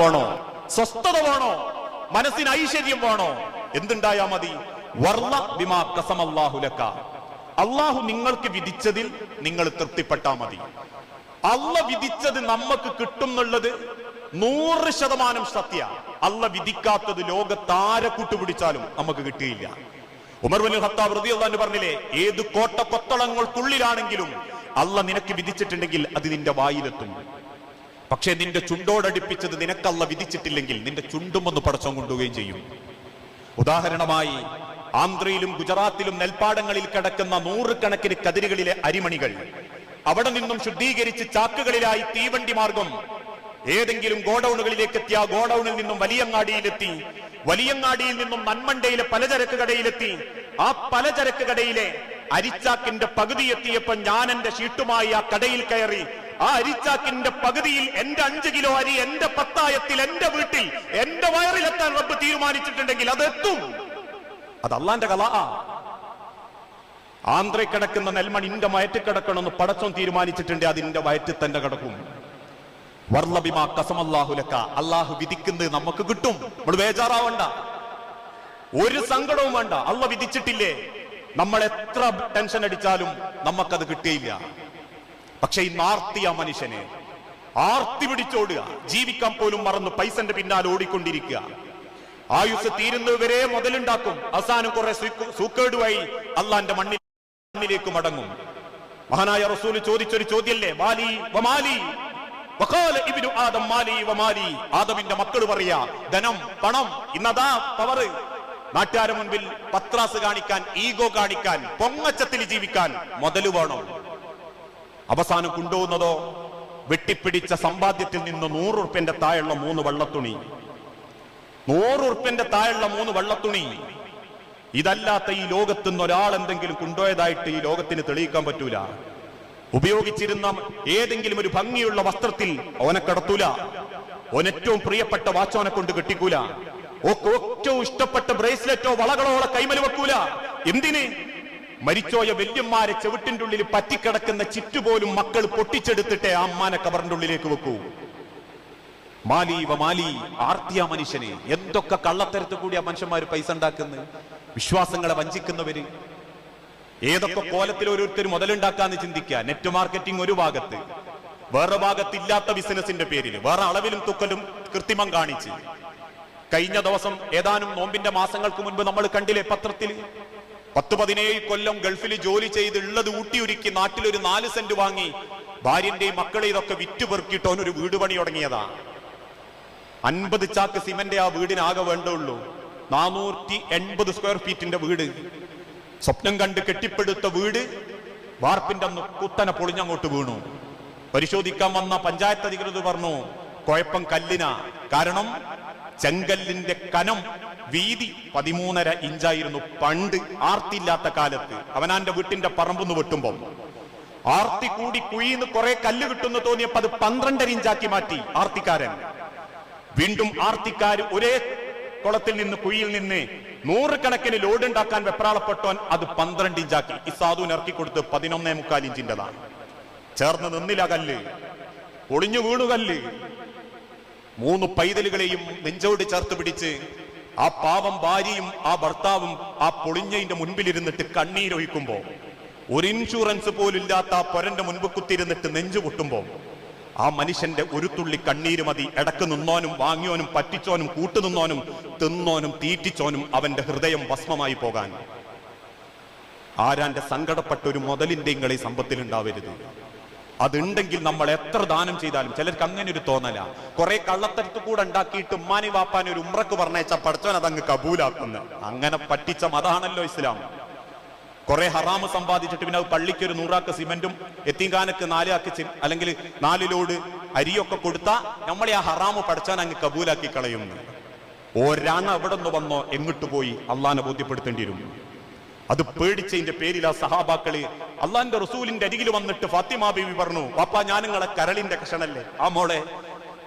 വേണോ? സ്വസ്ഥത വേണോ? മനസ്സിന് ഐശ്വര്യം വേണോ? എന്തുണ്ടായാ മതി? വർല ബിമാ കസമല്ലാഹുലക്ക അള്ളാഹു നിങ്ങൾക്ക് വിധിച്ചതിൽ നിങ്ങൾ തൃപ്തിപ്പെട്ടാ മതി. അല്ല വിധിച്ചത് നമുക്ക് കിട്ടും എന്നുള്ളത് നൂറ് ശതമാനം സത്യ. അല്ല വിധിക്കാത്തത് ലോകത്താരെ കൂട്ടുപിടിച്ചാലും നമുക്ക് കിട്ടിയില്ല. ഉമർ ഖത്താബ് വൃതി അൻഹു പറഞ്ഞില്ലേ ഏത് കോട്ട കൊത്തളങ്ങൾക്കുള്ളിലാണെങ്കിലും അല്ല നിനക്ക് വിധിച്ചിട്ടുണ്ടെങ്കിൽ അത് നിന്റെ വായിലെത്തും. പക്ഷേ നിന്റെ ചുണ്ടോടടിപ്പിച്ചത് നിനക്കല്ല വിധിച്ചിട്ടില്ലെങ്കിൽ നിന്റെ ചുണ്ടും ഒന്ന് പടച്ചം കൊണ്ടുപോവുകയും ചെയ്യും. ഉദാഹരണമായി ആന്ധ്രയിലും ഗുജറാത്തിലും നെൽപ്പാടങ്ങളിൽ കിടക്കുന്ന നൂറുകണക്കിന് കതിരുകളിലെ അരിമണികൾ അവിടെ നിന്നും ശുദ്ധീകരിച്ച് ചാക്കുകളിലായി തീവണ്ടി മാർഗം ഏതെങ്കിലും ഗോഡൌണുകളിലേക്ക് എത്തിയ ഗോഡൌണിൽ നിന്നും വലിയങ്ങാടിയിലെത്തി വലിയങ്ങാടിയിൽ നിന്നും നന്മണ്ടയിലെ പലചരക്ക് കടയിലെത്തി ആ പലചരക്ക് കടയിലെ അരിച്ചാക്കിന്റെ പകുതി എത്തിയപ്പോൾ ഞാൻ എന്റെ ഷീട്ടുമായി ആ കടയിൽ കയറി ആ അരിച്ചാക്കിന്റെ പകുതിയിൽ എന്റെ അഞ്ച് കിലോ അരി എന്റെ പത്തായത്തിൽ എന്റെ വീട്ടിൽ എന്റെ വയറിലെത്താൻ റബ്ബ് തീരുമാനിച്ചിട്ടുണ്ടെങ്കിൽ അത് എത്തും അത് അള്ളാന്റെ കല ആന്ധ്ര കിടക്കുന്ന നെൽമൺ ഇന്റെ മയറ്റ് കിടക്കണമെന്ന് പടച്ചോൻ തീരുമാനിച്ചിട്ടുണ്ട് അതിന്റെ വയറ്റിൽ തന്നെ കിടക്കും. വർലബിമാ കസമല്ലാഹുലക്ക അള്ളാഹു വിധിക്കുന്നത് നമുക്ക് കിട്ടും. നമ്മൾ ബേജാറാവണ്ട. ഒരു സങ്കടവും വേണ്ട. അള്ള വിധിച്ചിട്ടില്ലേ? നമ്മൾ എത്ര ടെൻഷൻ അടിച്ചാലും നമുക്കത് കിട്ടിയില്ല. പക്ഷെ ഇന്ന് ആർത്തിയ മനുഷ്യനെ. ആർത്തി പിടിച്ചോടുക. ജീവിക്കാൻ പോലും മറന്ന് പൈസന്റെ പിന്നാലെ ഓടിക്കൊണ്ടിരിക്കുക. ആയുസ് തീരുന്നവരെ മുതലുണ്ടാക്കും. അവസാനം കുറെ സൂക്ക്- സൂക്കേടുമായി അള്ളാന്റെ മണ്ണിൽ മണ്ണിലേക്ക് മടങ്ങും. മഹാനായ റസൂൽ ചോദിച്ചൊരു ചോദ്യല്ലേ? മാലി വമാലി ആദം മാലി വമാലി ആദമിന്റെ മക്കൾ പറയാ ധനം പണം ഇന്നതാ പവർ നാട്ടുകാരുടെ മുൻപിൽ പത്രാസ് കാണിക്കാൻ ഈഗോ കാണിക്കാൻ പൊങ്ങച്ചത്തിൽ ജീവിക്കാൻ മുതൽ അവസാനം കൊണ്ടുപോകുന്നതോ വെട്ടിപ്പിടിച്ച സമ്പാദ്യത്തിൽ നിന്ന് നൂറ് ഉറുപ്പ്യന്റെ താഴെയുള്ള മൂന്ന് വള്ളത്തുണി. നൂറ് ഉറുപ്പ്യന്റെ താഴെയുള്ള മൂന്ന് വള്ളത്തുണി. ഇതല്ലാത്ത ഈ ലോകത്ത് നിന്ന് ഒരാൾ എന്തെങ്കിലും കൊണ്ടുപോയതായിട്ട് ഈ ലോകത്തിന് തെളിയിക്കാൻ പറ്റൂല. ഉപയോഗിച്ചിരുന്ന ഏതെങ്കിലും ഒരു ഭംഗിയുള്ള വസ്ത്രത്തിൽ ഓനെ കടത്തൂല. ഓനേറ്റവും പ്രിയപ്പെട്ട വാച്ചോനെ കൊണ്ട് കെട്ടിക്കൂല. ഏറ്റവും ഇഷ്ടപ്പെട്ട ബ്രേസ്ലെറ്റോ വളകളോ കൈമൽ വെക്കൂല. എന്തിന്? മരിച്ചോയ വല്യന്മാരെ ചെവിട്ടിന്റെ ഉള്ളിൽ പറ്റിക്കിടക്കുന്ന ചിറ്റുപോലും മക്കൾ പൊട്ടിച്ചെടുത്തിട്ടേ ആ അമ്മാനെ കബറിന്റെ ഉള്ളിലേക്ക് വെക്കൂ. മാലി വ മാലി ആർത്തിയ മനുഷ്യനെ. എന്തൊക്കെ കള്ളത്തരത്ത് കൂടിയ ആ മനുഷ്യന്മാർ പൈസ ഉണ്ടാക്കുന്നത് വിശ്വാസങ്ങളെ വഞ്ചിക്കുന്നവര്. ഏതൊക്കെ കോലത്തിൽ ഓരോരുത്തർ മുതലുണ്ടാക്കാന്ന് ചിന്തിക്കുക നെറ്റ് മാർക്കറ്റിംഗ് ഒരു ഭാഗത്ത്. വേറെ ഭാഗത്ത് ഇല്ലാത്ത ബിസിനസിന്റെ പേരിൽ വേറെ അളവിലും തുക്കലും കൃത്രിമം കാണിച്ച്. കഴിഞ്ഞ ദിവസം ഏതാനും നോമ്പിന്റെ മാസങ്ങൾക്ക് മുൻപ് നമ്മൾ കണ്ടില്ലേ പത്രത്തിൽ പത്ത് പതിനേഴ് കൊല്ലം ഗൾഫിൽ ജോലി ചെയ്ത് ഉള്ളത് ഊട്ടിയുരുക്കി നാട്ടിലൊരു നാല് സെന്റ് വാങ്ങി ഭാര്യന്റെയും മക്കളെ ഇതൊക്കെ വിറ്റ് ഒരു വീട് പണി തുടങ്ങിയതാ. അൻപത് ചാക്ക് സിമന്റ് ആ വീടിനാകെ വേണ്ടുള്ളൂ. നാനൂറ്റി എൺപത് സ്ക്വയർ ഫീറ്റിന്റെ വീട്. സ്വപ്നം കണ്ട് കെട്ടിപ്പെടുത്ത വീട് വാർപ്പിന്റെ അന്ന് കുത്തനെ പൊളിഞ്ഞങ്ങോട്ട് വീണു. പരിശോധിക്കാൻ വന്ന പഞ്ചായത്ത് അധികൃതർ പറഞ്ഞു കുഴപ്പം കല്ലിന. കാരണം ചെങ്കല്ലിന്റെ കനം വീതി പതിമൂന്നര ഇഞ്ചായിരുന്നു പണ്ട് ആർത്തില്ലാത്ത കാലത്ത്. അവനാന്റെ വീട്ടിന്റെ പറമ്പെന്ന് വെട്ടുമ്പോൾ ആർത്തി കൂടി കുഴിന്ന് കുറെ കല്ല് കിട്ടുന്നു തോന്നിയപ്പോ അത് പന്ത്രണ്ടര ഇഞ്ചാക്കി മാറ്റി ആർത്തിക്കാരൻ. വീണ്ടും ആർത്തിക്കാർ ഒരേ കുളത്തിൽ നിന്ന് കുഴിയിൽ നിന്ന് നൂറുകണക്കിന് ലോഡ് ഉണ്ടാക്കാൻ വെപ്രാളപ്പെട്ടോൻ അത് പന്ത്രണ്ട് ഇഞ്ചാക്കി. ഈ സാധുവിന് ഇറക്കി കൊടുത്ത് പതിനൊന്നേ മുക്കാൽ ഇഞ്ചിന്റെതാണ് ചേർന്ന് നിന്നില്ല കല്ല്. പൊളിഞ്ഞു വീണു കല്ല്. മൂന്ന് പൈതലുകളെയും നെഞ്ചോട് ചേർത്ത് പിടിച്ച് ആ പാവം ഭാര്യയും ആ ഭർത്താവും ആ പൊളിഞ്ഞതിന്റെ മുൻപിലിരുന്നിട്ട് കണ്ണീരൊഴിക്കുമ്പോ ഒരു ഇൻഷുറൻസ് പോലില്ലാത്ത ആ പൊരന്റെ മുൻപ് കുത്തിരുന്നിട്ട് നെഞ്ചു പൊട്ടുമ്പോ ആ മനുഷ്യന്റെ ഒരു തുള്ളി കണ്ണീര് മതി. ഇടയ്ക്ക് നിന്നോനും വാങ്ങിയോനും പറ്റിച്ചോനും കൂട്ടുനിന്നോനും തിന്നോനും തീറ്റിച്ചോനും അവന്റെ ഹൃദയം ഭസ്മമായി പോകാൻ. ആരാന്റെ സങ്കടപ്പെട്ട ഒരു മുതലിന്റെ ഇങ്ങളെ സമ്പത്തിൽ ഉണ്ടാവരുത് അതുണ്ടെങ്കിൽ നമ്മൾ എത്ര ദാനം ചെയ്താലും ചിലർക്ക് അങ്ങനെ ഒരു തോന്നല. കുറെ കള്ളത്തരത്ത് കൂടെ ഉണ്ടാക്കിയിട്ട് ഉമ്മാനി വാപ്പാൻ ഒരു ഉമ്രക്ക് പറഞ്ഞയച്ച പഠിച്ചവൻ അതങ്ങ് കബൂലാക്കുന്നു. അങ്ങനെ പറ്റിച്ച മതാണല്ലോ ഇസ്ലാം. കുറെ ഹറാമ് സമ്പാദിച്ചിട്ട് പിന്നെ പള്ളിക്ക് ഒരു നൂറാക്ക് സിമെന്റും എത്തിങ്കാനക്ക് നാലാക്ക് അല്ലെങ്കിൽ നാലിലോട് അരിയൊക്കെ കൊടുത്താ നമ്മളെ ആ ഹറാമ് പഠിച്ചാൻ അങ്ങ് കബൂലാക്കി കളയുന്നു. ഒരാണ് എവിടെ നിന്ന് വന്നോ? എങ്ങോട്ട് പോയി? അള്ളാനെ ബോധ്യപ്പെടുത്തേണ്ടി വരും. അത് പേടിച്ചതിന്റെ പേരിൽ ആ സഹാബാക്കൾ അള്ളാന്റെ റസൂലിന്റെ അരികിൽ വന്നിട്ട് ഫാത്തിമ ബീവി പറഞ്ഞു പാപ്പ ഞാൻ നിങ്ങളെ കരളിന്റെ കഷണല്ലേ? ആ മോളെ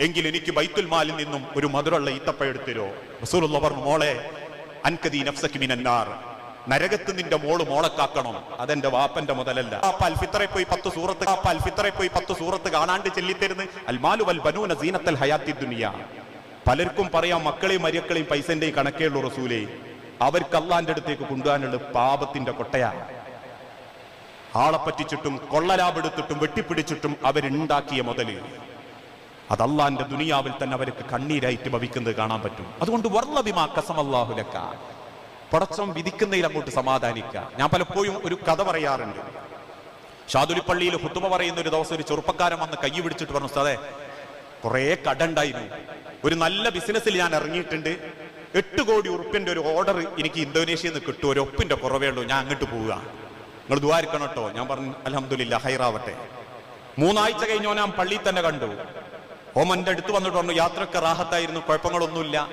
എങ്കിൽ എനിക്ക് ബൈത്തുൽ മാലിൽ നിന്നും ഒരു മധുരമുള്ള ഈത്തപ്പ എടുത്തരോ റസൂലുള്ള പറഞ്ഞു മോളെ അൻകദി നഫ്സക്കിമിനാർ നരകത്ത് നിന്റെ മോൾ മോളെ കാക്കണം. അതെന്റെ വാപ്പന്റെ മുതലല്ല. അൽഫിത്തറെ പോയി പത്ത് സൂറത്ത് അൽഫിത്തറെ പോയി പത്ത് സൂറത്ത് കാണാണ്ട് ചെല്ലിത്തരുന്ന്. അൽമാലു വൽ ബനൂന സീനത്തൽ ഹയാത്തി ദുനിയ. പലർക്കും പറയാം മക്കളെയും മരിയക്കളെയും പൈസന്റെയും കണക്കേ ഉള്ളൂ റസൂലേ. അവർക്ക് അള്ളാന്റെ അടുത്തേക്ക് കൊണ്ടുപോകാനുള്ള പാപത്തിന്റെ കൊട്ടയാണ്. ആളെ പറ്റിച്ചിട്ടും കൊള്ളലാപെടുത്തിട്ടും വെട്ടിപ്പിടിച്ചിട്ടും അവരുണ്ടാക്കിയ മുതൽ അത് ദുനിയാവിൽ തന്നെ അവർക്ക് കണ്ണീരായിട്ട് ഭവിക്കുന്നത് കാണാൻ പറ്റും. അതുകൊണ്ട് വർണവിമാ കസമല്ലാഹുലക്ക പടച്ചം വിധിക്കുന്നതിൽ അങ്ങോട്ട് സമാധാനിക്കുക ഞാൻ പലപ്പോഴും ഒരു കഥ പറയാറുണ്ട്. ഷാദുലിപ്പള്ളിയിൽ ഹുത്തുമ പറയുന്ന ഒരു ദിവസം ഒരു ചെറുപ്പക്കാരൻ വന്ന് കൈ പിടിച്ചിട്ട് പറഞ്ഞു സാറേ കുറെ കടണ്ടായിരുന്നു ഒരു നല്ല ബിസിനസ്സിൽ ഞാൻ ഇറങ്ങിയിട്ടുണ്ട്. എട്ട് കോടി ഉറുപ്പിന്റെ ഒരു ഓർഡർ എനിക്ക് ഇന്തോനേഷ്യയിൽ നിന്ന് കിട്ടും. ഒരു ഒപ്പിന്റെ കുറവേ ഉള്ളൂ. ഞാൻ അങ്ങോട്ട് പോവുക. നിങ്ങൾ ദ്വാരിക്കണം കേട്ടോ. ഞാൻ പറഞ്ഞു അലഹമില്ല ഹൈറാവട്ടെ. മൂന്നാഴ്ച കഴിഞ്ഞോ ഞാൻ പള്ളിയിൽ തന്നെ കണ്ടു. ഓമന്റെ അടുത്ത് വന്നിട്ട് പറഞ്ഞു യാത്രയ്ക്ക് റാഹത്തായിരുന്നു കുഴപ്പങ്ങളൊന്നുമില്ല.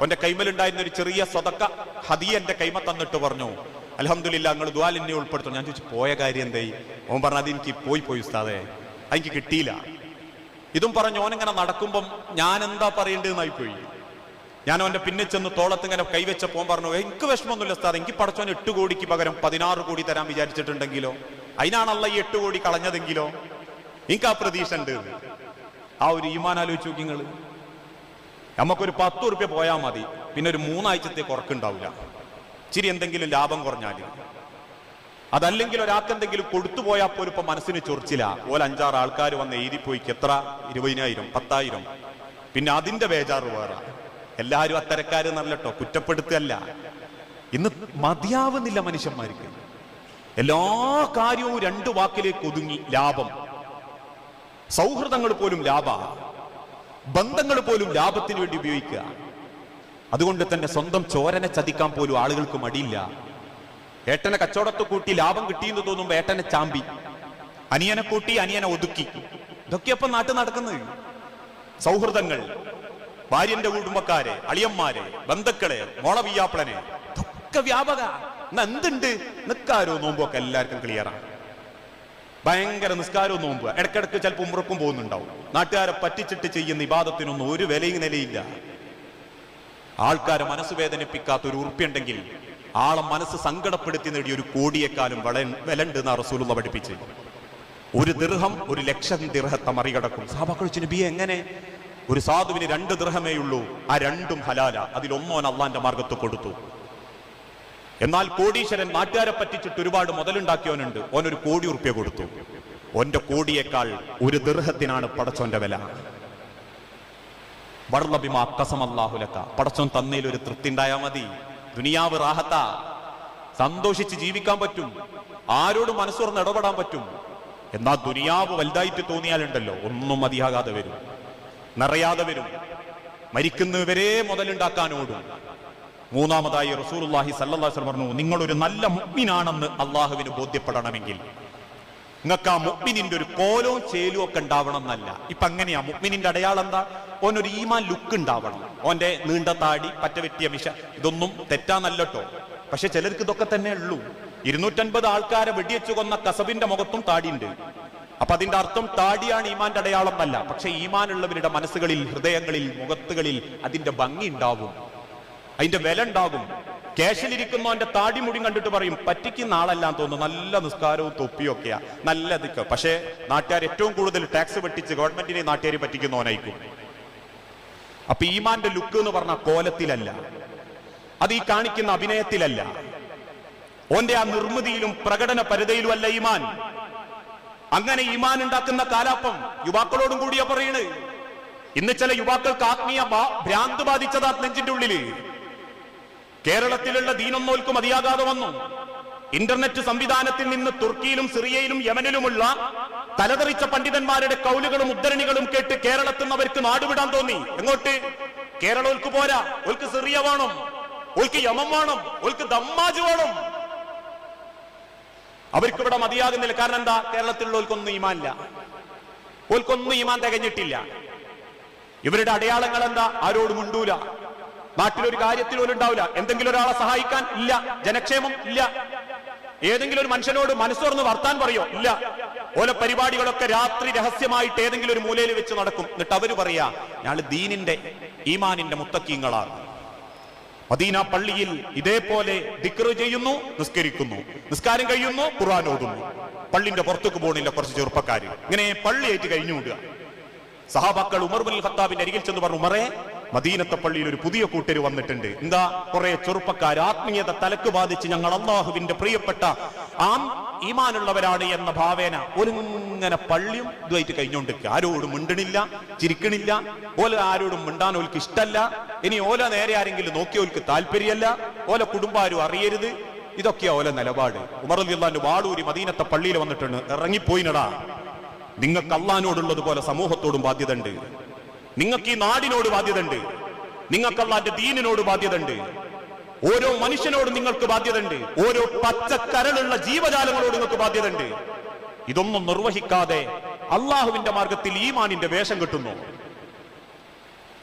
ഓന്റെ കൈമലുണ്ടായിരുന്ന ഒരു ചെറിയ സ്വതക്ക ഹദിയ എന്റെ കൈമ തന്നിട്ട് പറഞ്ഞു അലഹമില്ല നിങ്ങൾ ദ്വാൽ എന്നെ ഉൾപ്പെടുത്തും ഞാൻ ചോദിച്ചു പോയ കാര്യം എന്തായി? ഓൻ പറഞ്ഞു അത് എനിക്ക് പോയി പോയി ഉസ്താദേ. എനിക്ക് കിട്ടിയില്ല. ഇതും പറഞ്ഞു ഓനിങ്ങനെ നടക്കുമ്പം ഞാൻ എന്താ പറയേണ്ടതെന്നായി പോയി ഞാൻ അവന്റെ പിന്നെ ചെന്ന് തോളത്ത് ഇങ്ങനെ കൈവച്ചപ്പോ പോകാൻ പറഞ്ഞു എനിക്ക് വിഷമമൊന്നുമില്ല ഉസ്താദ് എനിക്ക് പടച്ചോൻ എട്ട് കോടിക്ക് പകരം പതിനാറ് കോടി തരാൻ വിചാരിച്ചിട്ടുണ്ടെങ്കിലോ? അതിനാണല്ല ഈ എട്ട് കോടി കളഞ്ഞതെങ്കിലോ? എനിക്ക് ആ പ്രതീക്ഷ ഉണ്ട്. ആ ഒരു ഈമാൻ ആലോചിച്ച് നോക്കി നിങ്ങൾ നമുക്കൊരു പത്ത് ഉറുപ്പ്യ പോയാൽ മതി പിന്നെ ഒരു മൂന്നാഴ്ചത്തെ കുറക്കുണ്ടാവില്ല ഇച്ചിരി എന്തെങ്കിലും ലാഭം കുറഞ്ഞാൽ അതല്ലെങ്കിൽ ഒരാൾക്ക് എന്തെങ്കിലും കൊടുത്തു പോയാൽ പോലും ഇപ്പൊ മനസ്സിന് ചൊറിച്ചില്ല ഓല അഞ്ചാറ് ആൾക്കാർ വന്ന് എഴുതിപ്പോയിക്ക് എത്ര? ഇരുപതിനായിരം പത്തായിരം. പിന്നെ അതിന്റെ ബേജാറ് വേറെ. എല്ലാരും അത്തരക്കാര് നല്ലട്ടോ കുറ്റപ്പെടുത്തല്ല. ഇന്ന് മതിയാവുന്നില്ല മനുഷ്യന്മാർക്ക്. എല്ലാ കാര്യവും രണ്ടു വാക്കിലേക്ക് ഒതുങ്ങി ലാഭം. സൗഹൃദങ്ങൾ പോലും ലാഭ. ബന്ധങ്ങൾ പോലും ലാഭത്തിന് വേണ്ടി ഉപയോഗിക്കുക. അതുകൊണ്ട് തന്നെ സ്വന്തം ചോരനെ ചതിക്കാൻ പോലും ആളുകൾക്ക് മടിയില്ല. ഏട്ടനെ കച്ചവടത്ത് കൂട്ടി ലാഭം കിട്ടിയെന്ന് തോന്നുമ്പോ ഏട്ടനെ ചാമ്പി. അനിയനെ കൂട്ടി അനിയനെ ഒതുക്കി. ഇതൊക്കെ ഇപ്പൊ നാട്ടിൽ നടക്കുന്നത്? സൗഹൃദങ്ങൾ. ഭാര്യന്റെ കുടുംബക്കാരെ അളിയന്മാരെ ബന്ധുക്കളെ മോളവിയാപ്പിളനെ. ഒക്കെ വ്യാപക. എന്തുണ്ട്? നിക്കാരോ നോമ്പൊക്കെ എല്ലാവർക്കും ക്ലിയറാണ് ഭയങ്കര നിസ്കാരവും നോമ്പ് ഇടക്കിടക്ക് ചിലപ്പോൾ ഉമ്രക്കും പോകുന്നുണ്ടാവും. നാട്ടുകാരെ പറ്റിച്ചിട്ട് ചെയ്യുന്ന ഇബാദത്തിനൊന്നും ഒരു വിലയും നിലയില്ല. ആൾക്കാരെ മനസ്സ് വേദനിപ്പിക്കാത്ത ഒരു ഉറുപ്പ്യുണ്ടെങ്കിൽ ആളെ മനസ്സ് സങ്കടപ്പെടുത്തി നേടിയ ഒരു കോടിയേക്കാളും വള വിലണ്ട് എന്ന റസൂലുള്ള പഠിപ്പിച്ച് ഒരു ദീർഘം ഒരു ലക്ഷം ദീർഘത്തെ മറികടക്കും. സാബാക്കൾ നബി എങ്ങനെ? ഒരു സാധുവിന് രണ്ട് ദൃഹമേ ഉള്ളൂ ആ രണ്ടും ഹലാല. അതിലൊന്നോൻ അള്ളാന്റെ മാർഗത്ത് കൊടുത്തു. എന്നാൽ കോടീശ്വരൻ നാട്ടുകാരെ പറ്റിച്ചിട്ട് ഒരുപാട് മുതലുണ്ടാക്കിയവനുണ്ട്. ഓനൊരു കോടി ഉറുപ്പ്യ കൊടുത്തു. ഓന്റെ കോടിയേക്കാൾ ഒരു ദൃഹത്തിനാണ് പടച്ചോന്റെ വില. വടലബിമാ കസമല്ലാഹുലക്ക പടച്ചോൻ തന്നയിൽ ഒരു തൃപ്തി ഉണ്ടായാൽ മതി. ദുനിയാവ് റാഹത്ത. സന്തോഷിച്ച് ജീവിക്കാൻ പറ്റും. ആരോടും മനസ്സുറന്ന് ഇടപെടാൻ പറ്റും. എന്നാൽ ദുനിയാവ് വലുതായിട്ട് തോന്നിയാലുണ്ടല്ലോ ഒന്നും മതിയാകാതെ വരും. നിറയാതെ വരും. മരിക്കുന്നവരെ മുതലുണ്ടാക്കാനോടും. മൂന്നാമതായി റസൂലുള്ളാഹി സല്ലാസ് പറഞ്ഞു നിങ്ങളൊരു നല്ല മുഗ്മിനാണെന്ന് അള്ളാഹുവിന് ബോധ്യപ്പെടണമെങ്കിൽ. നിങ്ങൾക്ക് ആ മുഅ്മിനിന്റെ ഒരു കോലോ ചേലും ഒക്കെ ഉണ്ടാവണം എന്നല്ല ഇപ്പൊ അങ്ങനെയാ മുഗ്മിനിന്റെ അടയാളം എന്താ? ഓനൊരു ഈമാൻ ലുക്ക് ഉണ്ടാവണം. ഓന്റെ നീണ്ട താടി പറ്റ മിഷ ഇതൊന്നും തെറ്റാന്നല്ലോ പക്ഷെ ചിലർക്ക് ഇതൊക്കെ തന്നെ ഉള്ളൂ. ഇരുന്നൂറ്റൻപത് ആൾക്കാരെ വെടിയച്ചു കൊന്ന കസബിന്റെ മുഖത്തും താടിയുണ്ട്. അപ്പൊ അതിന്റെ അർത്ഥം താടിയാണ് ഈമാന്റെ അടയാളം എന്നല്ല. പക്ഷെ ഈമാനുള്ളവരുടെ മനസ്സുകളിൽ ഹൃദയങ്ങളിൽ മുഖത്തുകളിൽ അതിന്റെ ഭംഗി ഉണ്ടാവും. അതിന്റെ വില ഉണ്ടാകും. കേശലിരിക്കുന്ന അവന്റെ താടി മുടി കണ്ടിട്ട് പറയും പറ്റിക്കുന്ന ആളെല്ലാം തോന്നുന്നു. നല്ല നിസ്കാരവും തൊപ്പിയൊക്കെയാ. നല്ല ഇതൊക്കെ. പക്ഷേ നാട്ടുകാർ ഏറ്റവും കൂടുതൽ ടാക്സ് വെട്ടിച്ച് ഗവൺമെന്റിനെ നാട്ടുകാരെ പറ്റിക്കുന്നവനായിരിക്കും. അപ്പൊ ഈമാന്റെ ലുക്ക് എന്ന് പറഞ്ഞ കോലത്തിലല്ല. അത് ഈ കാണിക്കുന്ന അഭിനയത്തിലല്ല. ഓന്റെ ആ നിർമ്മിതിയിലും പ്രകടന പരതയിലുമല്ല ഈമാൻ. അങ്ങനെ ഈമാൻ ഉണ്ടാക്കുന്ന കാലാപ്പം യുവാക്കളോടും കൂടിയാ പറയണ്. ഇന്ന് ചില യുവാക്കൾക്ക് ആത്മീയ ഭ്രാന്ത് ബാധിച്ചതാ നെഞ്ചിന്റെ ഉള്ളിൽ. കേരളത്തിലുള്ള ദീനൊന്നോൽക്ക് മതിയാകാതെ വന്നു. ഇന്റർനെറ്റ് സംവിധാനത്തിൽ നിന്ന് തുർക്കിയിലും സിറിയയിലും യമനിലുമുള്ള തലതെറിച്ച പണ്ഡിതന്മാരുടെ കൗലുകളും ഉദ്ധരണികളും കേട്ട് കേരളത്തിൽ നിന്ന് അവർക്ക് നാടുവിടാൻ തോന്നി. എങ്ങോട്ട്? കേരളോൽക്ക് പോരാ. ഒൽക്ക് സിറിയ വേണം. ഒൽക്ക് യമം വേണം. ഒൽക്ക് ദമ്മാജ് വേണം. അവർക്ക് ഇവിടെ മതിയാകുന്നില്ല. കാരണം എന്താ? കേരളത്തിലുള്ളവർക്കൊന്നും ഈമാനില്ല. ഓൽക്കൊന്നും ഈമാൻ തികഞ്ഞിട്ടില്ല. ഇവരുടെ അടയാളങ്ങൾ എന്താ? ആരോടും ഉണ്ടൂല നാട്ടിലൊരു കാര്യത്തിൽ പോലും ഉണ്ടാവില്ല. എന്തെങ്കിലും ഒരാളെ സഹായിക്കാൻ ഇല്ല. ജനക്ഷേമം ഇല്ല. ഏതെങ്കിലും ഒരു മനുഷ്യനോട് മനസ്സോർന്ന് വർത്താൻ പറയോ? ഇല്ല. ഓല പരിപാടികളൊക്കെ രാത്രി രഹസ്യമായിട്ട് ഏതെങ്കിലും ഒരു മൂലയിൽ വെച്ച് നടക്കും. എന്നിട്ട് അവർ പറയാ ഞങ്ങൾ ദീനിന്റെ ഈമാനിന്റെ മുത്തക്കീങ്ങളാണ്. മദീന പള്ളിയിൽ ഇതേപോലെ ദിക്റ് ചെയ്യുന്നു നിസ്കരിക്കുന്നു. നിസ്കാരം കഴിയുന്നു ഖുർആൻ ഓതുന്നു. പള്ളിന്റെ പുറത്തേക്ക് പോകണില്ല കുറച്ച് ചെറുപ്പക്കാർ ഇങ്ങനെ പള്ളിയായിട്ട് കഴിഞ്ഞു വിടുക. സഹാബാക്കൾ ഉമർ ബുൽ ഖത്താബിന്റെ അരികിൽ ചെന്ന് പറഞ്ഞു ഉമറേ മദീനത്തെ പള്ളിയിൽ ഒരു പുതിയ കൂട്ടര് വന്നിട്ടുണ്ട്. എന്താ? കുറെ ചെറുപ്പക്കാർ ആത്മീയത തലക്ക് ബാധിച്ച് ഞങ്ങൾ അള്ളാഹുവിന്റെ പ്രിയപ്പെട്ട ആം ഈമാനുള്ളവരാണ് എന്ന ഭാവേന ഒരുങ്ങനെ പള്ളിയും ഇതുമായിട്ട് കഴിഞ്ഞോണ്ട് ആരോടും മിണ്ടണില്ല ചിരിക്കണില്ല. ഓല ആരോടും മിണ്ടാൻ ഓൽക്ക് ഇഷ്ടല്ല. ഇനി ഓല നേരെ ആരെങ്കിലും നോക്കിയോൽക്ക് താല്പര്യമല്ല. ഓല കുടുംബാരും അറിയരുത്. ഇതൊക്കെയാ ഓല നിലപാട്. ഉമർ വാടൂരി മദീനത്തെ പള്ളിയിൽ വന്നിട്ടുണ്ട്. ഇറങ്ങിപ്പോയിനടാ. നിങ്ങൾക്ക് അള്ളഹാനോടുള്ളത് പോലെ സമൂഹത്തോടും ബാധ്യതയുണ്ട്. നിങ്ങൾക്ക് ഈ നാടിനോട് ബാധ്യതയുണ്ട്. നിങ്ങൾക്ക് അള്ളാന്റെ ദീനിനോട് ബാധ്യതയുണ്ട്. ഓരോ മനുഷ്യനോട് നിങ്ങൾക്ക് ബാധ്യതയുണ്ട്. ഓരോ പച്ചക്കരളുള്ള ജീവജാലങ്ങളോട് നിങ്ങൾക്ക് ബാധ്യതയുണ്ട്. ഇതൊന്നും നിർവഹിക്കാതെ അള്ളാഹുവിന്റെ മാർഗത്തിൽ ഈമാനിന്റെ വേഷം കിട്ടുന്നു.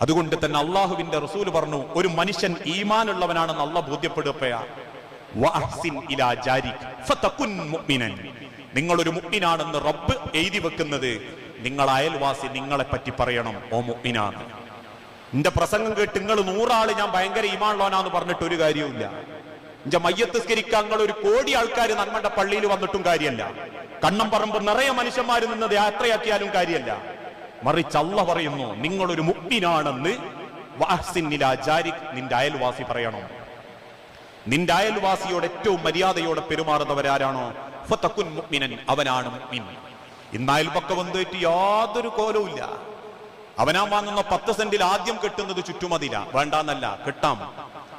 അതുകൊണ്ട് തന്നെ അള്ളാഹുവിന്റെ റസൂൽ പറഞ്ഞു ഒരു മനുഷ്യൻ ഈമാനുള്ളവനാണെന്ന് അള്ള ബോധ്യപ്പെടുകയാ. നിങ്ങളൊരു മുഅ്മിനാണെന്ന് റബ്ബ് എഴുതി വെക്കുന്നത് നിങ്ങൾ അയൽവാസി നിങ്ങളെ പറ്റി പറയണം ഓ മുഅ്മിനാണ് എന്റെ പ്രസംഗം കേട്ട് നിങ്ങൾ നൂറാൾ ഞാൻ ഭയങ്കര ഇമാളോനാന്ന് പറഞ്ഞിട്ട് ഒരു കാര്യവുമില്ല. എന്റെ മയ്യത്ത് സ്കരിക്കാൻ നിങ്ങൾ ഒരു കോടി ആൾക്കാർ നമ്മുടെ പള്ളിയിൽ വന്നിട്ടും കാര്യമല്ല കണ്ണം പറമ്പ് നിറയെ മനുഷ്യന്മാർ നിന്നത് യാത്രയാക്കിയാലും കാര്യമല്ല മറിച്ച് അല്ല പറയുന്നു നിങ്ങളൊരു ഇലാ ജാരിക് നിന്റെ അയൽവാസി പറയണം. നിന്റെ അയൽവാസിയോട് ഏറ്റവും മര്യാദയോടെ പെരുമാറുന്നവരാരാണോ? അവനാണ് മുഅ്മിൻ. ഇന്ന് അയൽപക്കം വന്നിട്ട് യാതൊരു കോലവും ഇല്ല. അവനാ വാങ്ങുന്ന പത്ത് സെന്റിൽ ആദ്യം കെട്ടുന്നത് ചുറ്റുമതില. വേണ്ടാന്നല്ല കെട്ടാം.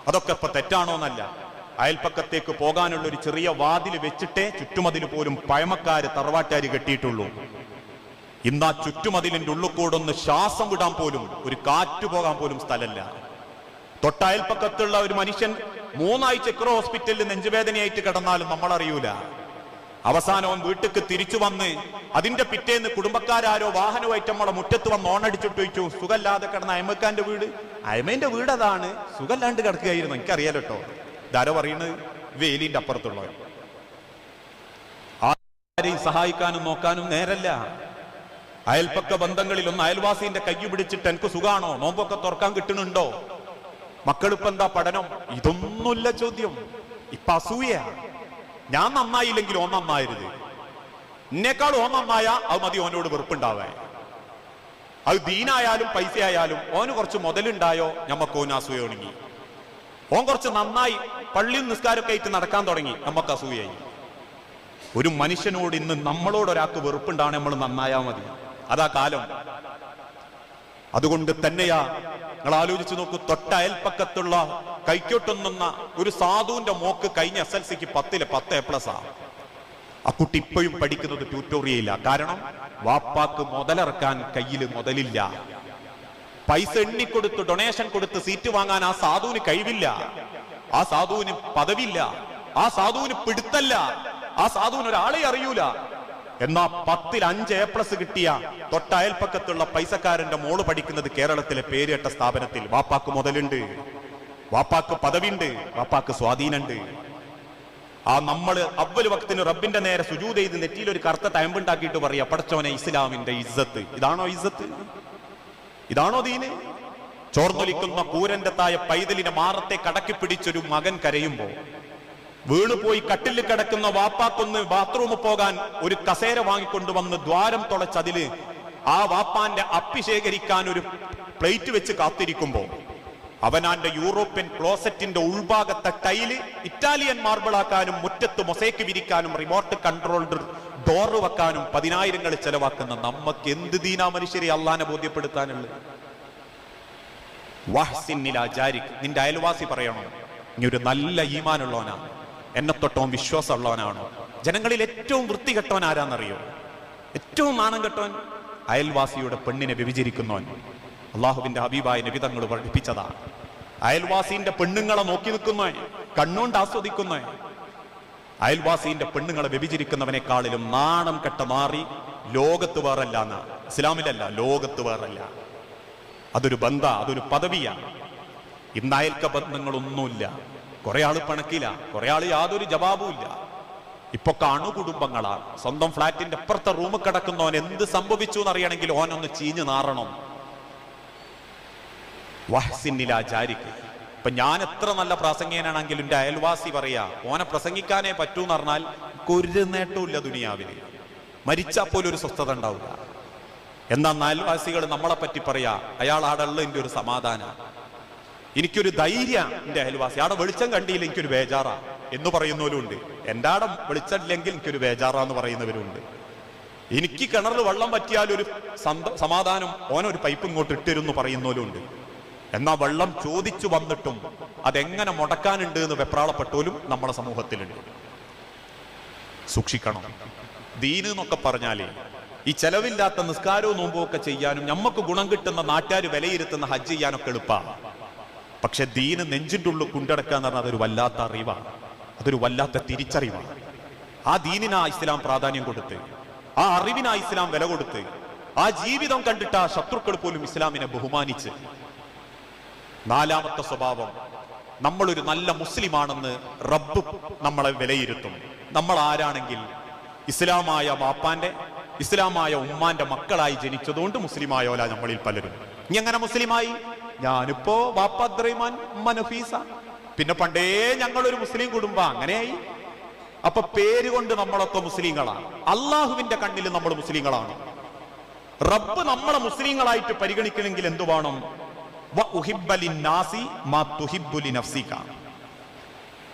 അതൊക്കെ ഇപ്പൊ തെറ്റാണോന്നല്ല അയൽപ്പക്കത്തേക്ക് പോകാനുള്ള ഒരു ചെറിയ വാതിൽ വെച്ചിട്ടേ ചുറ്റുമതിൽ പോലും പഴമക്കാര് തറവാട്ടുകാര് കെട്ടിയിട്ടുള്ളൂ. ഇന്ന് ആ ചുറ്റുമതിലിന്റെ ഉള്ളുകൂടൊന്ന് ശ്വാസം വിടാൻ പോലും ഒരു കാറ്റ് പോകാൻ പോലും സ്ഥലമല്ല. തൊട്ടയൽപ്പക്കത്തുള്ള ഒരു മനുഷ്യൻ മൂന്നാഴ്ച ഇക്രോ ഹോസ്പിറ്റലിൽ നെഞ്ചുവേദനയായിട്ട് കിടന്നാലും നമ്മൾ അറിയൂല അവസാനവും വീട്ടിക്ക് തിരിച്ചു വന്ന് അതിന്റെ പിറ്റേന്ന് കുടുംബക്കാരോ വാഹനമായിട്ട് നമ്മളെ മുറ്റത്ത് വന്ന് ഓണടിച്ചിട്ട് വെച്ചു സുഖല്ലാതെ കിടന്ന അയമക്കാന്റെ വീട്? അയമേന്റെ വീട് അതാണ് സുഖല്ലാണ്ട് കിടക്കുകയായിരുന്നു. എനിക്കറിയാലോ കേട്ടോ ഇതാരോ പറയുന്നത്? വേലിന്റെ അപ്പുറത്തുള്ളവർ ആരെയും സഹായിക്കാനും നോക്കാനും നേരല്ല. അയൽപ്പക്ക ബന്ധങ്ങളിലൊന്ന് അയൽവാസിന്റെ കൈ പിടിച്ചിട്ട് എനിക്ക് സുഖാണോ? നോമ്പൊക്കെ തുറക്കാൻ കിട്ടുന്നുണ്ടോ? മക്കളിപ്പെന്താ പഠനം? ഇതൊന്നുമില്ല ചോദ്യം. ഇപ്പൊ അസൂയ. ഞാൻ നന്നായില്ലെങ്കിൽ ഓൻ നന്നായിരുത്. എന്നെക്കാൾ ഓൻ നന്നായ അത് മതി ഓനോട് വെറുപ്പുണ്ടാവേ അത് ദീനായാലും പൈസ ആയാലും ഓന് കുറച്ച് മുതലുണ്ടായോ ഞമ്മക്ക് ഓൻ അസൂയ തുടങ്ങി ഓൻ കുറച്ച് നന്നായി പള്ളിയും നിസ്കാരമൊക്കെ ആയിട്ട് നടക്കാൻ തുടങ്ങി നമുക്ക് അസൂയായി ഒരു മനുഷ്യനോട് ഇന്ന് നമ്മളോട് ഒരാൾക്ക് വെറുപ്പുണ്ടാണ് നമ്മൾ നന്നായാ മതി. അതാ കാലം. അതുകൊണ്ട് തന്നെയാ നിങ്ങൾ ആലോചിച്ച് നോക്കൂ തൊട്ട അയൽപ്പക്കത്തുള്ള കൈക്കോട്ടുന്ന ഒരു സാധുവിന്റെ മോക്ക് കഴിഞ്ഞ എസ് എൽ സിക്ക് പത്തിൽ പത്ത് എ പ്ലസ് ആ. ആ കുട്ടി ഇപ്പോഴും പഠിക്കുന്നത് ട്യൂട്ടോറിയയില്ല കാരണം വാപ്പാക്ക് മുതലിറക്കാൻ കയ്യിൽ മുതലില്ല. പൈസ എണ്ണിക്കൊടുത്ത് ഡൊണേഷൻ കൊടുത്ത് സീറ്റ് വാങ്ങാൻ ആ സാധുവിന് കഴിവില്ല. ആ സാധുവിന് പദവില്ല ആ സാധുവിന് പിടുത്തല്ല. ആ സാധുവിന് ഒരാളെ അറിയൂല. എന്നാ പത്തിൽ അഞ്ച് എ പ്ലസ് കിട്ടിയ തൊട്ട അയൽപ്പക്കത്തുള്ള പൈസക്കാരന്റെ മോൾ പഠിക്കുന്നത് കേരളത്തിലെ പേരിട്ട സ്ഥാപനത്തിൽ. വാപ്പാക്ക് മുതലുണ്ട്. വാപ്പാക്ക് പദവിയുണ്ട് വാപ്പാക്ക് സ്വാധീനമുണ്ട് ആ നമ്മൾ അവൽ വക്തിന് റബ്ബിന്റെ നേരെ സുജൂത് ചെയ്ത് നെറ്റിയിൽ ഒരു കറുത്ത തയമ്പുണ്ടാക്കിയിട്ട് പറയാ പടച്ചവനെ ഇസ്ലാമിന്റെ ഇസ്സത്ത് ഇതാണോ ഇസ്സത്ത് ഇതാണോ ദീന്? ചോർന്നൊലിക്കുന്ന കൂരന്റെ തായ പൈതലിനെ മാറത്തെ കടക്കി പിടിച്ചൊരു മകൻ കരയുമ്പോ വീണുപോയി കട്ടിൽ കിടക്കുന്ന വാപ്പാക്കൊന്ന് ബാത്റൂമിൽ പോകാൻ ഒരു കസേര വാങ്ങിക്കൊണ്ടുവന്ന് ദ്വാരം തുളച്ചതിൽ ആ വാപ്പാന്റെ അപ്പി ശേഖരിക്കാൻ ഒരു പ്ലേറ്റ് വെച്ച് കാത്തിരിക്കുമ്പോൾ അവനാന്റെ യൂറോപ്യൻ ക്ലോസറ്റിന്റെ ഉൾഭാഗത്തെ ടൈൽ ഇറ്റാലിയൻ മാർബിളാക്കാനും മുറ്റത്ത് മൊസൈക്ക് വിരിക്കാനും റിമോട്ട് കൺട്രോൾഡ് ഡോർ വെക്കാനും പതിനായിരങ്ങൾ ചെലവാക്കുന്ന നമ്മക്ക് എന്ത് ദീനാ മനുഷ്യരെ അള്ളാനെ ബോധ്യപ്പെടുത്താനുള്ളത്? നിന്റെ അയൽവാസി പറയണോ? നീ ഒരു നല്ല ഈമാനുള്ളവനാണ്. എന്നെ തൊട്ടവും വിശ്വാസമുള്ളവനാണോ. ജനങ്ങളിൽ ഏറ്റവും വൃത്തികെട്ടവൻ ആരാന്നറിയോ? ഏറ്റവും നാണം കെട്ടവൻ അയൽവാസിയുടെ പെണ്ണിനെ വ്യഭിചരിക്കുന്നവൻ. അള്ളാഹുവിന്റെ ഹബീബായ നബിതങ്ങൾ പഠിപ്പിച്ചതാണ് അയൽവാസിന്റെ പെണ്ണുങ്ങളെ നോക്കി നിൽക്കുന്നവൻ കണ്ണുകൊണ്ട് ആസ്വദിക്കുന്നവൻ. അയൽവാസിന്റെ പെണ്ണുങ്ങളെ വ്യഭിചരിക്കുന്നവനെക്കാളിലും നാണം കെട്ട മാറി ലോകത്ത് വേറല്ല എന്നാ ഇസ്ലാമിലല്ല ലോകത്ത് വേറല്ല. അതൊരു ബന്ധ അതൊരു പദവിയാണ് ഇന്ന് അയൽക്ക ബന്ധങ്ങളൊന്നുമില്ല കുറെ ആൾ പണക്കില്ല കുറെ ആൾ യാതൊരു ജവാബും ഇല്ല. ഇപ്പൊ കാണു കുടുംബങ്ങളാണ് സ്വന്തം ഫ്ളാറ്റിന്റെ അപ്പുറത്തെ റൂമിൽ കിടക്കുന്നവൻ എന്ത് സംഭവിച്ചു എന്നറിയണമെങ്കിൽ ഓനൊന്ന് ചീഞ്ഞു നാറണം. വഹ്സിന്നിലാ ഇപ്പൊ ഞാൻ എത്ര നല്ല പ്രാസംഗികനാണെങ്കിലും എന്റെ അയൽവാസി പറയാ ഓനെ പ്രസംഗിക്കാനേ പറ്റൂ എന്ന് പറഞ്ഞാൽ ഒരു നേട്ടവും ഇല്ല ദുനിയാവിൽ മരിച്ചാൽ പോലും ഒരു സ്വസ്ഥത ഉണ്ടാവില്ല. എന്നാൽ അയൽവാസികൾ നമ്മളെ പറ്റി പറയാ അയാൾ ആടുള്ള ഒരു സമാധാന. എനിക്കൊരു ധൈര്യം എന്റെ അയൽവാസി. ആടെ വെളിച്ചം കണ്ടിയില്ല എനിക്കൊരു ബേജാറാ എന്ന് പറയുന്നവരും ഉണ്ട് എന്റെ ആടെ വെളിച്ചമില്ലെങ്കിൽ എനിക്കൊരു ബേജാറാന്ന് പറയുന്നവരുണ്ട് എനിക്ക് കിണറിൽ വെള്ളം പറ്റിയാൽ ഒരു സമാധാനം ഓനൊരു പൈപ്പ് ഇങ്ങോട്ട് ഇട്ടിരുന്നു പറയുന്നവരും ഉണ്ട് എന്നാ വെള്ളം ചോദിച്ചു വന്നിട്ടും അതെങ്ങനെ മുടക്കാനുണ്ട് എന്ന് വെപ്രാളപ്പെട്ടോലും നമ്മുടെ സമൂഹത്തിലുണ്ട്. സൂക്ഷിക്കണം. ദീന് എന്നൊക്കെ പറഞ്ഞാലേ ഈ ചെലവില്ലാത്ത നിസ്കാരവും നോമ്പും ഒക്കെ ചെയ്യാനും നമുക്ക് ഗുണം കിട്ടുന്ന നാട്ടുകാർ വിലയിരുത്തുന്ന ഹജ്ജ് ചെയ്യാനൊക്കെ എളുപ്പമാണ് പക്ഷെ ദീന് നെഞ്ചിന്റെ ഉള്ളിൽ കുണ്ടടക്കുക എന്ന് പറഞ്ഞാൽ അതൊരു വല്ലാത്ത അറിവാണ്. അതൊരു വല്ലാത്ത തിരിച്ചറിവാണ്. ആ ദീനിനാ ഇസ്ലാം പ്രാധാന്യം കൊടുത്ത് ആ അറിവിനാ ഇസ്ലാം വില കൊടുത്ത് ആ ജീവിതം കണ്ടിട്ട് ആ ശത്രുക്കൾ പോലും ഇസ്ലാമിനെ ബഹുമാനിച്ച് നാലാമത്തെ സ്വഭാവം നമ്മളൊരു നല്ല മുസ്ലിമാണെന്ന് റബ്ബ് നമ്മളെ വിലയിരുത്തും. നമ്മൾ ആരാണെങ്കിൽ ഇസ്ലാമായ ബാപ്പാന്റെ ഇസ്ലാമായ ഉമ്മാന്റെ മക്കളായി ജനിച്ചതുകൊണ്ട് മുസ്ലിമായോല നമ്മളിൽ പലരും. ഇനി എങ്ങനെ മുസ്ലിമായി? ഞാനിപ്പോ ബാപ്പ അബ്ദുറഹിമാൻ ഉമ്മ നഫീസ പിന്നെ പണ്ടേ ഞങ്ങളൊരു മുസ്ലിം കുടുംബം അങ്ങനെയായി. അപ്പൊ പേര് കൊണ്ട് നമ്മളൊക്കെ മുസ്ലിങ്ങളാണ്. അള്ളാഹുവിന്റെ കണ്ണിൽ നമ്മൾ മുസ്ലിങ്ങളാണ്. റബ്ബ് നമ്മളെ മുസ്ലിങ്ങളായിട്ട് പരിഗണിക്കണമെങ്കിൽ എന്തു വേണം.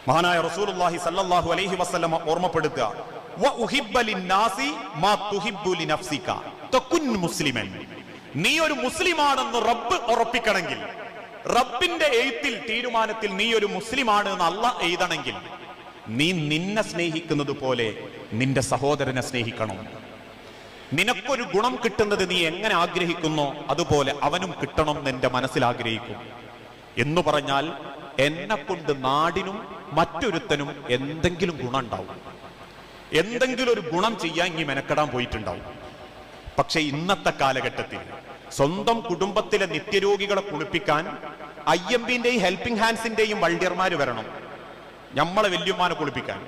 മഹാനായ റസൂലുള്ളാഹി സല്ലല്ലാഹു അലൈഹി വസല്ലമ ഓർമ്മപ്പെടുത്തുക. മുസ്ലിമൻ. നീ ഒരു മുസ്ലിമാണെന്ന് റബ്ബ് ഉറപ്പിക്കണമെങ്കിൽ റബ്ബിന്റെ എഴുത്തിൽ തീരുമാനത്തിൽ നീ ഒരു മുസ്ലിമാണ് എന്ന് അല്ല എഴുതണമെങ്കിൽ നീ നിന്നെ സ്നേഹിക്കുന്നത് പോലെ നിന്റെ സഹോദരനെ സ്നേഹിക്കണം. നിനക്കൊരു ഗുണം കിട്ടുന്നത് നീ എങ്ങനെ ആഗ്രഹിക്കുന്നു അതുപോലെ അവനും കിട്ടണം എന്റെ മനസ്സിൽ ആഗ്രഹിക്കും. എന്ന് പറഞ്ഞാൽ എന്നെ കൊണ്ട് നാടിനും മറ്റൊരുത്തനും എന്തെങ്കിലും ഗുണം ഉണ്ടാവും. എന്തെങ്കിലും ഒരു ഗുണം ചെയ്യാൻ ഇനി മെനക്കെടാൻ പോയിട്ടുണ്ടാവും. പക്ഷെ ഇന്നത്തെ കാലഘട്ടത്തിൽ സ്വന്തം കുടുംബത്തിലെ നിത്യരോഗികളെ കുളിപ്പിക്കാൻ ഐ എം ബിന്റെയും ഹെൽപ്പിംഗ് ഹാൻഡ്സിന്റെയും വൾഡിയർമാര് വരണം. നമ്മളെ വല്യമാനെ കുളിപ്പിക്കാൻ.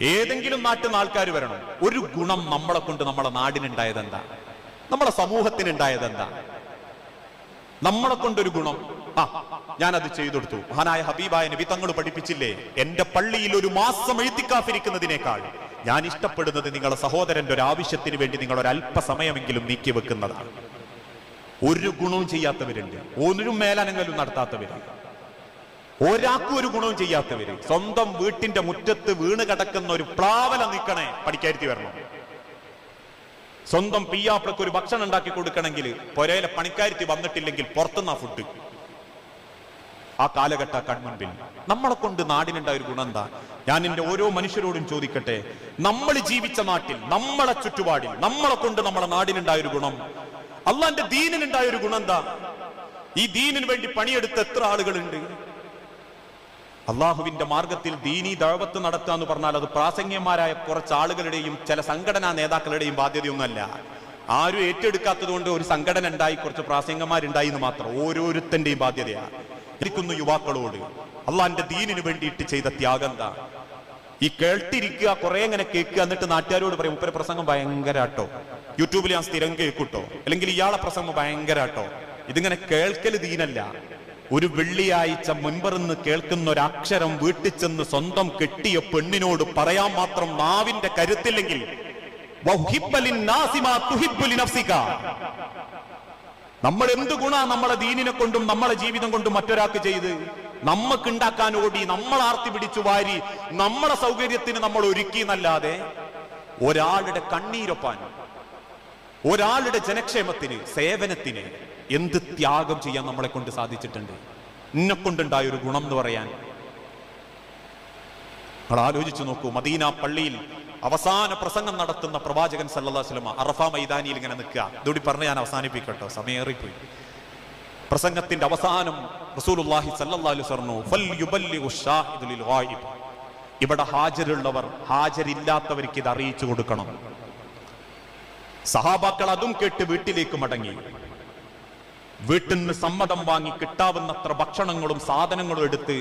ഏതെങ്കിലും നാട്ടിൽ നിന്ന് ആൾക്കാർ വരണം. ഒരു ഗുണം നമ്മളെ കൊണ്ട് നമ്മളെ നാടിനുണ്ടായത് എന്താ? നമ്മളെ സമൂഹത്തിനുണ്ടായത് എന്താ നമ്മളെ കൊണ്ടൊരു ഗുണം. ആ ഞാനത് ചെയ്തു കൊടുത്തു. മഹാനായ ഹബീബായ നബി തങ്ങൾ പഠിപ്പിച്ചില്ലേ? എന്റെ പള്ളിയിൽ ഒരു മാസം എഴുത്തിക്കാഫിരിക്കുന്നതിനേക്കാൾ ഞാൻ ഇഷ്ടപ്പെടുന്നത് നിങ്ങളുടെ സഹോദരന്റെ ഒരു ആവശ്യത്തിന് വേണ്ടി നിങ്ങൾ ഒരു അല്പസമയമെങ്കിലും നീക്കി വെക്കുന്നതാണ്. ഒരു ഗുണവും ചെയ്യാത്തവരുണ്ട്. ഒരു മേലനങ്ങളും നടത്താത്തവരുണ്ട് ഒരാൾക്കും ഒരു ഗുണവും ചെയ്യാത്തവര്. സ്വന്തം വീട്ടിന്റെ മുറ്റത്ത് വീണ് കിടക്കുന്ന ഒരു പ്ലാവല നിൽക്കണേ പഠിക്കാരുത്തി വരണം. സ്വന്തം പിയാപ്പിളക്ക് ഒരു ഭക്ഷണം ഉണ്ടാക്കി കൊടുക്കണമെങ്കിൽ പൊരയിലെ പണിക്കാരുത്തി വന്നിട്ടില്ലെങ്കിൽ പുറത്തുനിന്നാ ഫുഡ് ആ കാലഘട്ട കൺമുൻപിൽ നമ്മളെ കൊണ്ട് നാടിനുണ്ടായ ഒരു ഗുണം എന്താ? ഞാൻ എന്റെ ഓരോ മനുഷ്യരോടും ചോദിക്കട്ടെ? നമ്മൾ ജീവിച്ച നാട്ടിൽ നമ്മളെ ചുറ്റുപാടിൽ നമ്മളെ കൊണ്ട് നമ്മളെ നാടിനുണ്ടായ ഒരു ഗുണം. അള്ളാന്റെ ദീനിനുണ്ടായ ഒരു ഗുണം എന്താ? ഈ ദീനിന് വേണ്ടി പണിയെടുത്ത എത്ര ആളുകളുണ്ട്? അള്ളാഹുവിന്റെ മാർഗത്തിൽ ദീനി ദഴവത്ത് നടത്തുക എന്ന് പറഞ്ഞാൽ അത് പ്രാസംഗ്യന്മാരായ കുറച്ച് ആളുകളുടെയും ചില സംഘടനാ നേതാക്കളുടെയും ബാധ്യതയൊന്നുമല്ല. ആരും ഏറ്റെടുക്കാത്തത് കൊണ്ട് ഒരു സംഘടന ഉണ്ടായി കുറച്ച് പ്രാസംഗന്മാരുണ്ടായി എന്ന് മാത്രം. ഓരോരുത്തന്റെയും ബാധ്യതയാണ് ഇരിക്കുന്നു യുവാക്കളോട്. അള്ളാന്റെ ദീനിന് വേണ്ടിയിട്ട് ചെയ്ത ത്യാഗം ഈ കേട്ടിരിക്കുക കുറെ ഇങ്ങനെ കേൾക്കുക എന്നിട്ട് നാട്ടുകാരോട് പറയും ഉപ്പര പ്രസംഗം ഭയങ്കരാട്ടോ. യൂട്യൂബിൽ ഞാൻ സ്ഥിരം കേൾക്കൂട്ടോ. അല്ലെങ്കിൽ ഇയാളെ പ്രസംഗം ഭയങ്കരാട്ടോ. ഇതിങ്ങനെ കേൾക്കൽ ദീനല്ല. ഒരു വെള്ളിയാഴ്ച മുൻപറന്ന് കേൾക്കുന്ന ഒരു അക്ഷരം വീട്ടിൽ ചെന്ന് സ്വന്തം കെട്ടിയ പെണ്ണിനോട് പറയാൻ മാത്രം നാവിന്റെ കരുത്തില്ലെങ്കിൽ നമ്മൾ എന്ത് ഗുണ നമ്മളെ ദീനിനെ കൊണ്ടും നമ്മളെ ജീവിതം കൊണ്ടും മറ്റൊരാൾക്ക് ചെയ്ത്? നമുക്ക് ഉണ്ടാക്കാൻ ഓടി നമ്മൾ ആർത്തി പിടിച്ചു വാരി നമ്മളെ സൗകര്യത്തിന് നമ്മൾ ഒരുക്കി എന്നല്ലാതെ ഒരാളുടെ കണ്ണീരൊപ്പാൻ ഒരാളുടെ ജനക്ഷേമത്തിന് സേവനത്തിന് എന്ത് ത്യാഗം ചെയ്യാൻ നമ്മളെ കൊണ്ട് സാധിച്ചിട്ടുണ്ട്? എന്നെ കൊണ്ടുണ്ടായ ഒരു ഗുണം എന്ന് പറയാൻ നിങ്ങൾ ആലോചിച്ചു നോക്കൂ. മദീന പള്ളിയിൽ അവസാന പ്രസംഗം നടത്തുന്ന പ്രവാചകൻ അലൈഹി വസല്ലമ അറഫ മൈതാനിയിൽ ഇങ്ങനെ നിൽക്കുക. ഇതോടി പറഞ്ഞ് ഞാൻ അവസാനിപ്പിക്കട്ടോ. സമയേറിപ്പോയി പ്രസംഗത്തിന്റെ അവസാനം റസൂലുള്ളാഹി സല്ലല്ലാഹു അലൈഹി പറഞ്ഞു ഫൽ യുബല്ലിഗു ലിൽ ഗായിബ്. ഇവിടെ ഹാജരുള്ളവർ ഹാജരില്ലാത്തവർക്ക് ഇത് അറിയിച്ചു കൊടുക്കണം. സഹാബാക്കൾ അതും കേട്ട് വീട്ടിലേക്ക് മടങ്ങി. വീട്ടിൽ നിന്ന് സമ്മതം വാങ്ങി കിട്ടാവുന്നത്ര ഭക്ഷണങ്ങളും സാധനങ്ങളും എടുത്ത്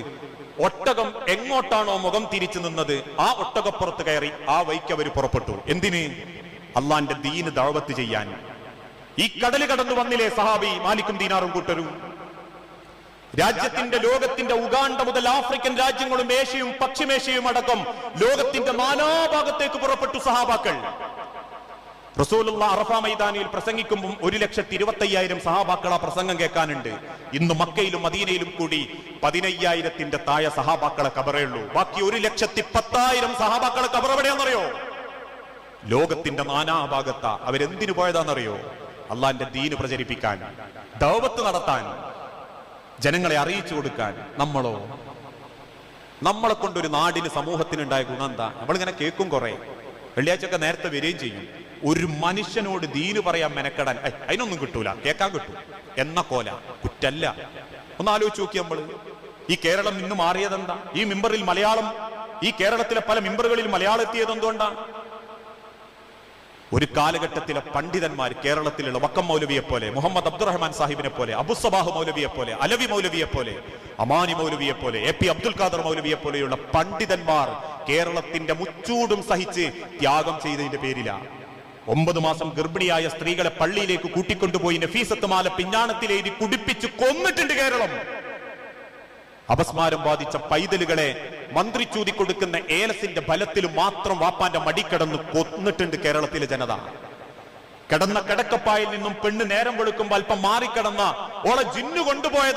ഒട്ടകം എങ്ങോട്ടാണോ മുഖം തിരിച്ചു നിന്നത് ആ ഒട്ടകപ്പുറത്ത് കയറി ആ വൈക്ക് അവർ പുറപ്പെട്ടു. എന്തിന്? അള്ളാന്റെ ദീന് ദഴവത്ത് ചെയ്യാൻ. ഈ കടൽ കടന്നു വന്നില്ലേ സഹാബി? മാലിക്കും ദീനാറും കൂട്ടരും. രാജ്യത്തിന്റെ ലോകത്തിന്റെ ഉഗാണ്ട മുതൽ ആഫ്രിക്കൻ രാജ്യങ്ങളും ഏഷ്യയും പശ്ചിമേഷ്യയും അടക്കം ലോകത്തിന്റെ നാനാഭാഗത്തേക്ക് പുറപ്പെട്ടു സഹാബാക്കൾ. റസൂലുള്ള അറഫ മൈതാനിയിൽ പ്രസംഗിക്കുമ്പോൾ ഒരു ലക്ഷത്തി ഇരുപത്തി അയ്യായിരം സഹാബാക്കൾ ആ പ്രസംഗം കേൾക്കാനുണ്ട്. ഇന്ന് മക്കയിലും മദീനയിലും കൂടി പതിനയ്യായിരത്തിന്റെ താഴെ സഹാബാക്കളെ കബറേ ഉള്ളൂ. ബാക്കി ഒരു ലക്ഷത്തി പത്തായിരം സഹാബാക്കളെ കബർ എവിടെയാണെന്നറിയോ? ലോകത്തിന്റെ നാനാഭാഗത്ത. അവരെന്തിനു പോയതാണെന്നറിയോ? അള്ളാന്റെ ദീന് പ്രചരിപ്പിക്കാൻ ദൗവത്ത് നടത്താൻ ജനങ്ങളെ അറിയിച്ചു കൊടുക്കാൻ നമ്മളോ? നമ്മളെ കൊണ്ടൊരു നാടിന് സമൂഹത്തിനുണ്ടായ ഗുണം എന്താ? നമ്മളിങ്ങനെ കേൾക്കും കുറെ. വെള്ളിയാഴ്ചയൊക്കെ നേരത്തെ വരികയും ചെയ്യും. ഒരു മനുഷ്യനോട് ദീന് പറയാൻ മെനക്കെടാൻ "ഏയ്, അതിനൊന്നും കിട്ടൂല. കേൾക്കാൻ കിട്ടും. എന്ന കോല കുറ്റല്ല. ഒന്ന് ആലോചിച്ച് നോക്കി നമ്മൾ ഈ കേരളം ഇന്ന് മാറിയതെന്താ? ഈ മിമ്പറിൽ മലയാളം ഈ കേരളത്തിലെ പല മിമ്പറുകളിൽ മലയാളം എത്തിയത് എന്തുകൊണ്ടാണ് ഒരു കാലഘട്ടത്തിലെ പണ്ഡിതന്മാർ കേരളത്തിലുള്ള വക്കം മൗലവിയെ പോലെ മുഹമ്മദ് അബ്ദുറഹ്മാൻ സാഹിബിനെ പോലെ അബുസബാഹു മൗലവിയെ പോലെ അലവി മൗലവിയെ പോലെ അമാനി മൗലവിയെ പോലെ എ പി അബ്ദുൽ ഖാദർ മൗലവിയെ പോലെയുള്ള പണ്ഡിതന്മാർ കേരളത്തിന്റെ മുച്ചൂടും സഹിച്ച് ത്യാഗം ചെയ്തതിന്റെ പേരിലാണ് ഒമ്പത് മാസം ഗർഭിണിയായ സ്ത്രീകളെ പള്ളിയിലേക്ക് കൂട്ടിക്കൊണ്ടുപോയി നഫീസത്ത് മാല പിഞ്ഞാണത്തിലെഴുതി കുടിപ്പിച്ച് കൊന്നിട്ടുണ്ട് കേരളം. അപസ്മാരം ബാധിച്ച പൈതലുകളെ മന്ത്രി കൊടുക്കുന്ന ഏലസിന്റെ ബലത്തിൽ മാത്രം വാപ്പാന്റെ മടിക്കടന്ന് കൊന്നിട്ടുണ്ട് കേരളത്തിലെ ജനത. കിടന്ന കിടക്കപ്പായിൽ നിന്നും പെണ്ണ് നേരം വെളുക്കുമ്പോൾ അല്പം മാറിക്കിടന്ന ഓളെ ജിന്നു കൊണ്ടുപോയതാണ്